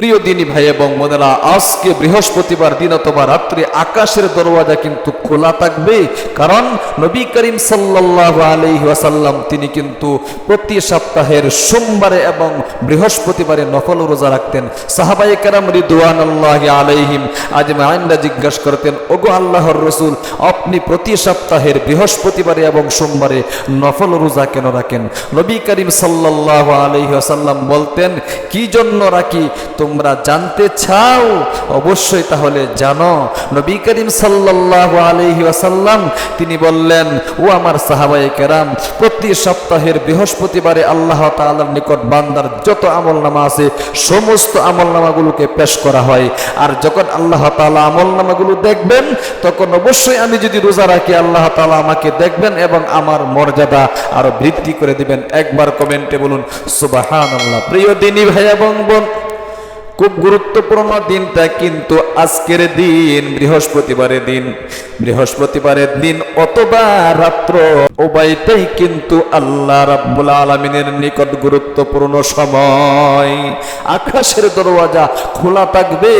প্রিয় দিনী ভাই এবং বোনেরা, আজকে বৃহস্পতিবার দিন অথবা রাত্রে আকাশের দরওয়াজা কিন্তু খোলা থাকবে। কারণ নবী করিম সাল্লাহ আলহি ওয়াসাল্লাম, তিনি কিন্তু প্রতি সপ্তাহের সোমবারে এবং বৃহস্পতিবারে নফল রোজা রাখতেন। সাহাবাই কারাম রিদুয়ান আল্লাহ আলাইহিম আজ মাইন্দা জিজ্ঞাসা করতেন, ওগো আল্লাহর রসুল, আপনি প্রতি সপ্তাহের বৃহস্পতিবারে এবং সোমবারে নফল রোজা কেন রাখেন? নবী করিম সাল্লাহ আলহি আসাল্লাম বলতেন, কি জন্য রাখি? তোমরা জানতে চাও, অবশ্যই তাহলে জানো। নবী করিম সাল্লাহ আলহি আসাল্লাম তিনি বললেন, ও আমার সাহাবাই কেরাম, প্রতি সপ্তাহের বৃহস্পতিবারে আল্লাহ তাআলার নিকট বান্দার যত আমল নামা আছে, সমস্ত আমল নামাগুলোকে পেশ করা হয়। আর যখন আল্লাহ তাআলা আমল নামাগুলো দেখবেন, তখন অবশ্যই আমি যদি রোজা রাখি, আল্লাহ তালা আমাকে দেখবেন এবং আমার মর্যাদা আরও বৃদ্ধি করে দিবেন। একবার কমেন্টে বলুন সুবাহান আল্লাহ প্রিয় দিনী ভাই এবং বোন খুব গুরুত্বপূর্ণ দিনটা কিন্তু আজকের দিন, বৃহস্পতিবারের দিন। বৃহস্পতিবারের দিন অথবা রাত্র, উভয়টাই কিন্তু আল্লাহ রাব্বুল আলমিনের নিকট গুরুত্বপূর্ণ সময়। আকাশের দরওয়াজা খোলা থাকবে।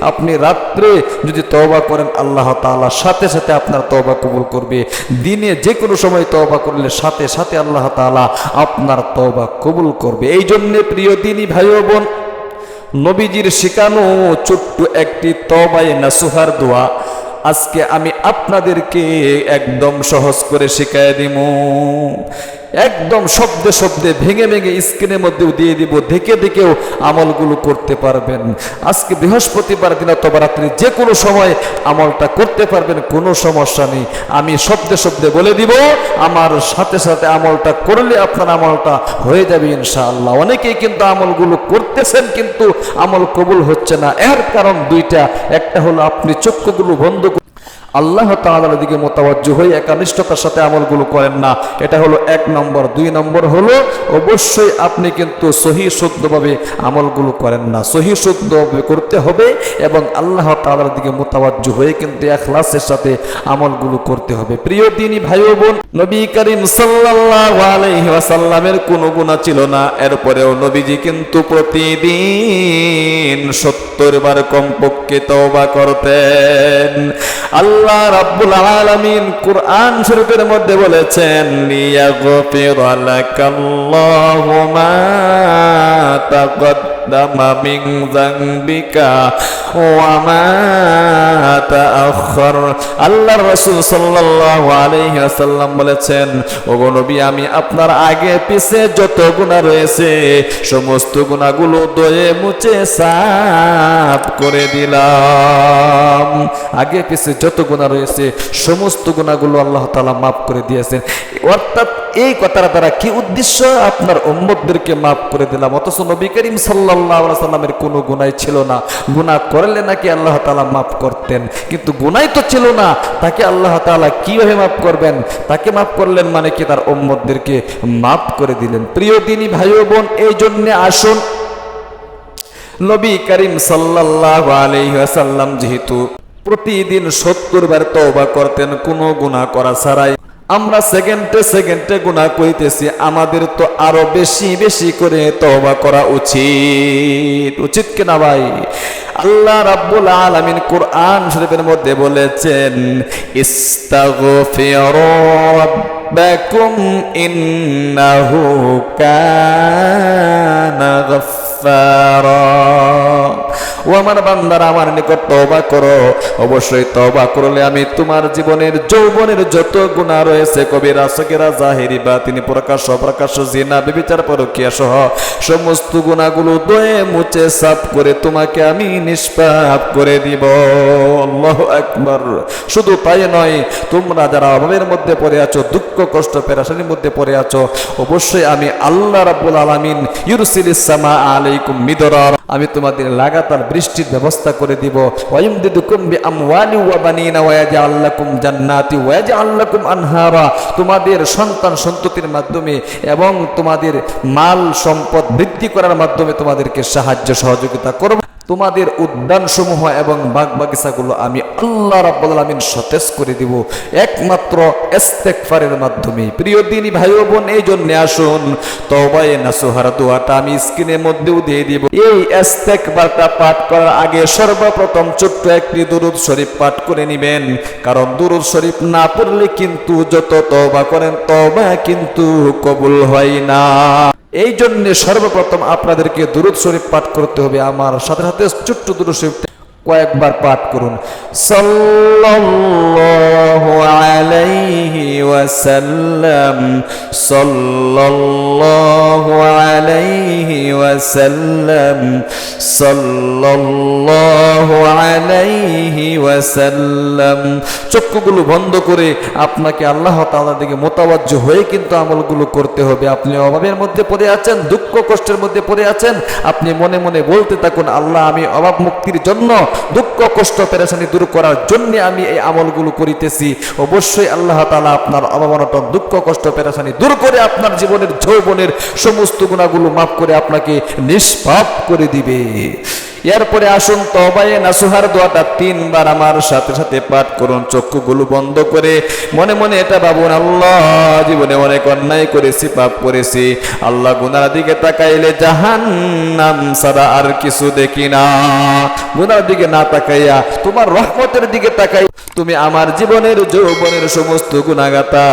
আপনি রাত্রে যদি তওবা করেন, আল্লাহ তাআলা সাথে সাথে আপনার তওবা কবুল করবে। দিনে যে কোনো সময় তওবা করলে সাথে সাথে আল্লাহ তাআলা আপনার তওবা কবুল করবে। এই জন্যে প্রিয় দিনই ভাই বোন নবীজির শেখানো ছোট্ট একটি তবাই নাসুহার দোয়া। আজকে আমি আপনাদেরকে একদম সহজ করে শিখাই দিব একদম শব্দে শব্দে ভেঙে ভেঙে স্ক্রিনের মধ্যেও দিয়ে দিব দেখে দেখেও আমলগুলো করতে পারবেন। আজকে বৃহস্পতিবার দিন অথবা রাত্রি যে কোনো সময় আমলটা করতে পারবেন, কোনো সমস্যা নেই। আমি শব্দে শব্দে বলে দিব, আমার সাথে সাথে আমলটা করলে আপনার আমলটা হয়ে যাবে ইনশাআল্লাহ। অনেকেই কিন্তু আমলগুলো করতেছেন কিন্তু আমল কবুল হচ্ছে না। এর কারণ দুইটা। একটা হলো আপনি চক্ষুগুলো বন্ধ আল্লাহ তাআলার দিকে মোতাবজ্জ হয়ে একানিষ্ঠতার সাথে আমলগুলো করেন না। এটা হলো এক নম্বর। দুই নম্বর হলো, অবশ্যই আপনি কিন্তু সহি শুদ্ধভাবে আমলগুলো করেন না। সহি শুদ্ধভাবে করতে হবে এবং আল্লাহ তাআলার দিকে মোতাবজ্জ হয়ে কিন্তু এখলাসের সাথে আমলগুলো করতে হবে। প্রিয় দিনী ভাই বোন, নবী করিম সাল্লাল্লাহু আলাইহি ওয়াসাল্লামের কোনো ছিল না। এরপরেও নবীজি কিন্তু প্রতিদিন সত্তর বার কমপক্ষে তওবা করতেন। আল্লাহ রাব্বুল আলামিন কুরআন শরীফের মধ্যে বলেছেন, লিয়াগফির লাকাল্লাহু মা তাকদ্দামা মিন যামবিকা ওয়া মা তাআখার আল্লাহর রাসূল সাল্লাল্লাহু আলাইহি ওয়াসাল্লাম বলেছেন, ওগো নবী, আমি আপনার আগে পিছে যত গুনাহ রয়েছে, সমস্ত গুনাহগুলো দয়ে মুছে সাফ করে দিলাম। আগে পিছে যত গুণা রয়েছে, সমস্ত গুণাগুলো আল্লাহ তালা মাফ করে দিয়েছেন। অর্থাৎ এই কথার দ্বারা কি উদ্দেশ্য? আপনার উম্মতদেরকে মাফ করে দিলাম। অথচ নবী করিম সাল্লাহ সাল্লামের কোনো গুণাই ছিল না। গুণা করলে নাকি আল্লাহ তালা মাফ করতেন। কিন্তু গুণাই তো ছিল না। তাকে আল্লাহ তালা কীভাবে মাফ করবেন? তাকে মাফ করলেন মানে কি তার উম্মতদেরকে মাফ করে দিলেন। প্রিয় দিনী ভাই বোন, এই জন্যে আসুন। নবী করিম সাল্লাহ আলহাসাল্লাম যেহেতু প্রতিদিন সত্তর বার তওবা করতেন, কোনো গুনাহ করা ছাড়াই। আমরা সেকেন্ডে সেকেন্ডে গুনাহ করিতেছি, আমাদের তো আরও বেশি বেশি করে তওবা করা উচিত। উচিত কিনা ভাই? আল্লাহ রাব্বুল আলামিন কোরআন শরীফের মধ্যে বলেছেন, ইস্তাগফিরু রাব্বাকুম ইন্নাহু কানা গফফারা। ও আমার বান্দারা, আমার নিকট তওবা করো। অবশ্যই তওবা করলে আমি তোমার জীবনের, যৌবনের যত গুনাহ রয়েছে কবিরা সগিরা জাহিরি বা তিনি প্রকাশ, অপ্রকাশ, জিনা, বিবিচার, পরকিয়া সহ সমস্ত গুনাহগুলো দয়ে মুছে সাফ করে তোমাকে আমি নিষ্পাপ করে দিব। আল্লাহু আকবার। শুধু তাই নয়, তোমরা যারা অভাবের মধ্যে পড়ে আছো, দুঃখ, কষ্ট, পেরাশানির মধ্যে পড়ে আছো, অবশ্যই আমি আল্লাহ রাব্বুল আলামিন ইউরসিলিস সামা আলাইকুম মিদরার। আমি তোমাদের লাগাতার বৃষ্টির ব্যবস্থা করে দিব। জান্নাতি আনহারা। তোমাদের সন্তান সন্ততির মাধ্যমে এবং তোমাদের মাল সম্পদ বৃদ্ধি করার মাধ্যমে তোমাদেরকে সাহায্য সহযোগিতা করব। তোমাদের উদ্যানসমূহ এবং বাগ বাগিচাগুলো আমি আল্লাহ রাব্বুল সতেজ করে দিব। একমাত্র ইস্তেগফারের মাধ্যমে। প্রিয় দিনী ভাই বোন, এই জন্য আসুন, তওবায়ে নাসুহার দোয়াটা আমি স্ক্রিনের মধ্যেও দিয়ে দিব। এই ইস্তেগফারটা পাঠ করার আগে সর্বপ্রথম ছোট্ট একটি দুরূদ শরীফ পাঠ করে নেবেন। কারণ দুরুদ শরীফ না পড়লে কিন্তু যত তওবা করেন, তওবা কিন্তু কবুল হয় না। এই জন্যে সর্বপ্রথম আপনাদেরকে দূরত শরীফ পাঠ করতে হবে। আমার সাথে সাথে ছোট্ট দূর শরীফ কয়েকবার পাঠ করুন। সাল্লাল্লাহু আলাইহি ওয়াসাল্লাম, সাল্লাল্লাহু আলাইহি ওয়াসাল্লাম, সাল্লাল্লাহু আলাইহি ওয়াসাল্লাম। চক্ষুগুলো বন্ধ করে আপনাকে আল্লাহ তাআলার দিকে মোতাবাজ্য হয়ে কিন্তু আমলগুলো করতে হবে। আপনি অভাবের মধ্যে পড়ে আছেন, দুঃখ কষ্টের মধ্যে পড়ে আছেন, আপনি মনে মনে বলতে থাকুন, আল্লাহ, আমি অভাব মুক্তির জন্য দুঃখ, কষ্ট পেরেছানি দূর করার জন্য আমি এই আমলগুলো করিতেছি। অবশ্যই আল্লাহ তালা আপনার অভাব দুঃখ, কষ্ট পেরেছানি দূর করে আপনার জীবনের যৌবনের সমস্ত গুণাগুলো মাফ করে আপনাকে নিষ্পাপ করে দিবে। এরপরে আসুন তবায়ে নাসুহার দোয়াটা তিনবার আমার সাথে সাথে পাঠ করুন, চক্ষুগুলো বন্ধ করে। মনে মনে এটা ভাবুন, আল্লাহ, জীবনে অনেক অন্যায় করেছি, পাপ করেছি। আল্লাহ গুনার দিকে তাকাইলে জাহান নাম সারা আর কিছু দেখি না। গুনার দিকে না তাকাইয়া তোমার রহমতের দিকে তাকাই তুমি আমার জীবনের যৌবনের সমস্ত গুণাগাতা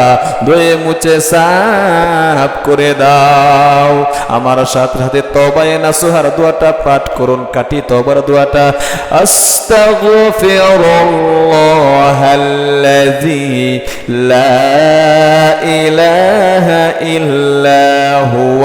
ধুয়ে মুছে সাফ করে দাও। আমার সাথে সাথে তবায়ে নাসুহার দোয়াটা পাঠ করুন, কাটি তবার দোয়াটা। আস্তাগফিরুল্লাহাল্লাযী লা ইলাহা ইল্লা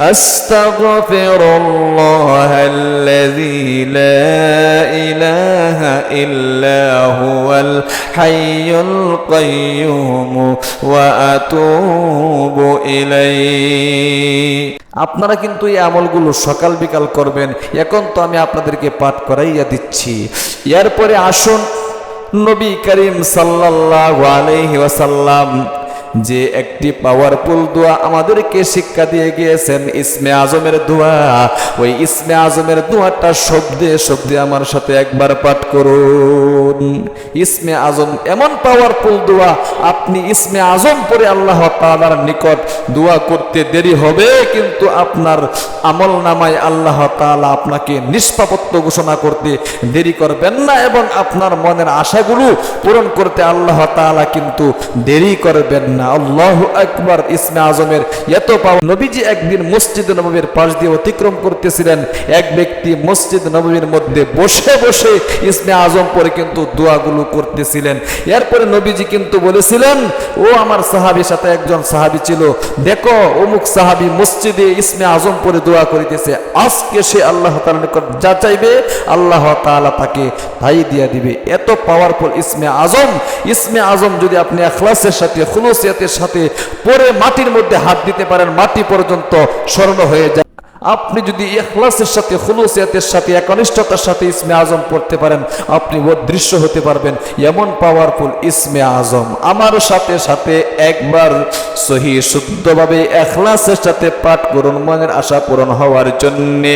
أستغفر الله الذي لا إله إلا هو الحي القيوم وأتوب إليه আপনারা কিন্তু এই আমলগুলো সকাল বিকাল করবেন এখন তো আমি আপনাদেরকে পাঠ করাইয়া দিচ্ছি এরপরে আসুন নবী করিম সাল্লাল্লাহু আলাইহি ওয়াসাল্লাম যে একটি পাওয়ারফুল দোয়া আমাদেরকে শিক্ষা দিয়ে গিয়েছেন ইসমে আজমের দোয়া। ওই ইসমে আজমের দোয়াটা শব্দে শব্দে আমার সাথে একবার পাঠ করুন। ইসমে আজম এমন পাওয়ারফুল দোয়া, আপনি ইসমে আজম পরে আল্লাহ তাআলার নিকট দোয়া করতে দেরি হবে, কিন্তু আপনার আমল নামায় আল্লাহ তাআলা আপনাকে নিষ্পাপত্য ঘোষণা করতে দেরি করবেন না এবং আপনার মনের আশাগুলো পূরণ করতে আল্লাহ তাআলা কিন্তু দেরি করবেন না। আল্লাহ আকবার ইসমে আজমের। এত পাওয়া নবীজি একদিন মসজিদ নবীর পাশ দিয়ে অতিক্রম করতেছিলেন। এক ব্যক্তি মসজিদ নবীর মধ্যে বসে বসে ইসমে আজম পরে কিন্তু দোয়াগুলো করতেছিলেন। এরপরে নবীজি কিন্তু বলেছিলেন, ও আমার সাহাবির সাথে একজন সাহাবি ছিল। দেখো, অমুক সাহাবি মসজিদে ইসমে আজম পরে দোয়া করিতেছে। আজকে সে আল্লাহ তাআলার নিকট যা চাইবে, আল্লাহ তাআলা তাকে তাই দিয়া দিবে। এত পাওয়ারফুল ইসমে আজম। ইসমে আজম যদি আপনি এখলাসের সাথে সাথে পরে মাটির মধ্যে হাত দিতে পারেন মাটি পর্যন্ত স্মরণ হয়ে যায়। আপনি যদি ইখলাসের সাথে, খুলুসিয়াতের সাথে, একনিষ্ঠতার সাথে ইসমে আজম পড়তে পারেন, আপনি অদৃশ্য হতে পারবেন। এমন পাওয়ারফুল ইসমে আজম। আমার সাথে সাথে একবার সহি শুদ্ধভাবে এখলাসের সাথে পাঠ করুন, মনের আশা পূরণ হওয়ার জন্যে।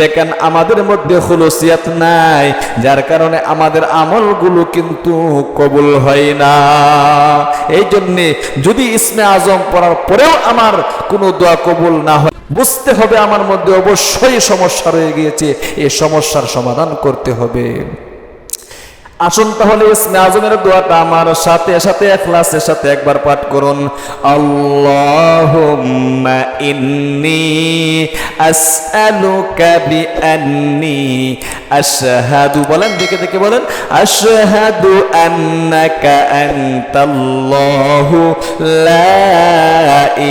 দেখেন, আমাদের মধ্যে খুলুসিয়াত নাই, যার কারণে আমাদের আমলগুলো কিন্তু কবুল হয় না। এই জন্যে যদি ইসমে আজম পড়ার পরেও আমার কোনো দোয়া কবুল না হয় বুঝতে হবে আমার মধ্যে অবশ্যই সমস্যা রয়ে গিয়েছে। এ সমস্যার সমাধান করতে হবে। আসুন তাহলে ইসমে আজমের দোয়াটা আমার সাথে সাথে এখলাসের সাথে একবার পাঠ করুন। আল্লাহুম্মা ইন্নি আসআলুকা বিআন্নি আশহাদু, বলেন দেখে দেখে বলেন, আশহাদু আন্নাকা আনতাল্লাহু লা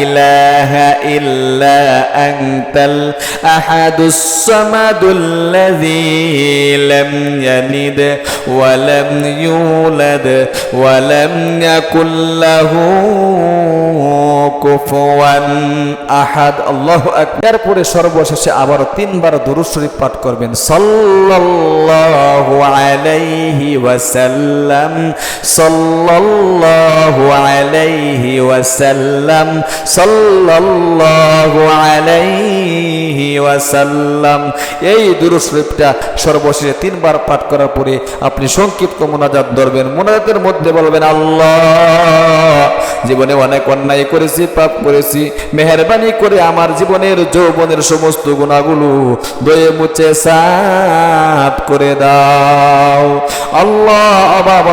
ইলাহা ইল্লা আনতাল আহাদুস সামাদুল্লাযী লাম ইয়ালিদ ওয়া ولم يولد ولم يكن له কুফুয়ান আহাদ আল্লাহু আকবার এরপরে সর্বশেষে আবার তিনবার দুরূদ শরীফ পাঠ করবেন সাল্লাল্লাহু আলাইহি ওয়াসাল্লাম সাল্লাল্লাহু আলাইহি ওয়াসাল্লাম সাল্লাল্লাহু আলাইহি ওয়াসাল্লাম। এই দুরূদ শরীফটা সর্বশেষে তিনবার পাঠ করার পরে আপনি সংক্ষিপ্ত মোনাজাত ধরবেন। মোনাজাতের মধ্যে বলবেন, আল্লাহ, জীবনে অনেক অন্যায় করেছি, পাপ করেছি, মেহরবানি করে আমার জীবনের যৌবনের সমস্ত গুণাগুলো দয়ে মুছে সাফ করে দাও। আল্লাহ অভাব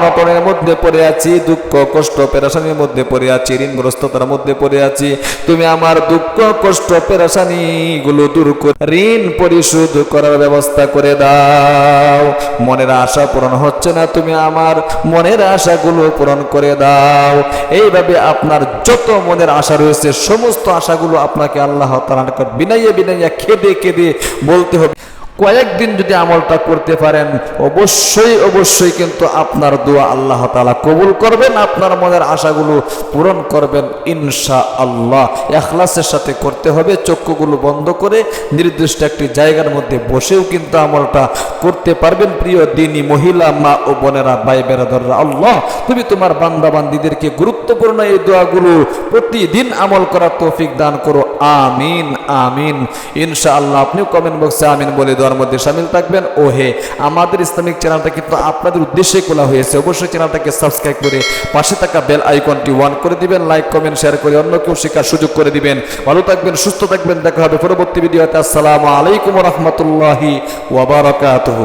মধ্যে পড়ে আছি, দুঃখ, কষ্ট, পেরাশানির মধ্যে পড়ে আছি, ঋণগ্রস্ততার মধ্যে পড়ে আছি। তুমি আমার দুঃখ, কষ্ট পেরাশানি গুলো দূর করে ঋণ পরিশোধ করার ব্যবস্থা করে দাও। মনের আশা পূরণ হচ্ছে না, তুমি আমার মনের আশাগুলো পূরণ করে দাও। এইভাবে আপনার যত মনের আশা রয়েছে, সমস্ত আশাগুলো আপনাকে আল্লাহ তালা বিনাইয়া বিনাইয়ে খেদে কেঁদে বলতে হবে। কয়েকদিন যদি আমলটা করতে পারেন, অবশ্যই অবশ্যই কিন্তু আপনার দোয়া আল্লাহ তাআলা কবুল করবেন, আপনার মনের আশাগুলো পূরণ করবেন ইনশা আল্লাহ এখলাসের সাথে করতে হবে, চক্ষুগুলো বন্ধ করে নির্দিষ্ট একটি জায়গার মধ্যে বসেও কিন্তু আমলটা করতে পারবেন। প্রিয় দিনী মহিলা, মা ও বোনেরা ভাই বেরাদররা আল্লাহ, তুমি তোমার বান্দা বান্দিদেরকে গুরুত্বপূর্ণ এই দোয়াগুলো। প্রতিদিন আমল করার তৌফিক দান করো। আমিন আমিন। ইনশা আল্লাহ আপনিও কমেন্ট বক্সে আমিন বলে দেওয়ার মধ্যে সামিল থাকবেন। ও হে আমাদের ইসলামিক চ্যানেলটা কিন্তু আপনাদের উদ্দেশ্যে খোলা হয়েছে। অবশ্যই চ্যানেলটাকে সাবস্ক্রাইব করে পাশে থাকা বেল আইকনটি ওয়ান করে দিবেন। লাইক কমেন্ট শেয়ার করে অন্য কেউ শেখার সুযোগ করে দিবেন। ভালো থাকবেন, সুস্থ থাকবেন। দেখা হবে পরবর্তী ভিডিওতে। আসসালামু আলাইকুম রহমতুল্লাহি ওয়াবারাকাতুহু